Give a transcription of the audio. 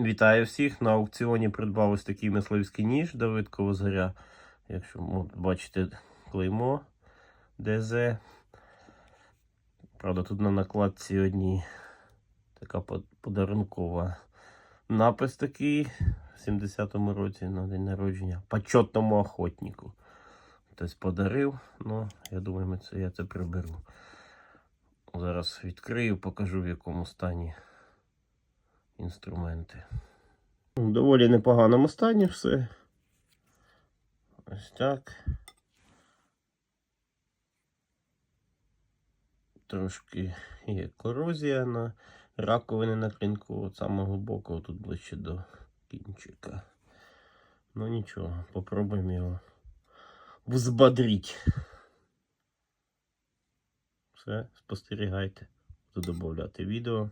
Вітаю всіх! На аукціоні придбав ось такий мисливський ніж Давид Ковозгоря. Якщо бачите клеймо ДЗ. Правда, тут на накладці одній така подарункова. Напис такий в 70-му році на день народження. Почетному охотнику. Хтось подарив, ну, я думаю, це, я це приберу. Зараз відкрию, покажу в якому стані інструменти. В доволі непоганому стані все. Ось так. Трошки є корозія на раковини на клинку, от самого глибокого, тут ближче до кінчика. Ну нічого, попробуємо його взбодрити. Все, спостерігайте. Буду додати відео.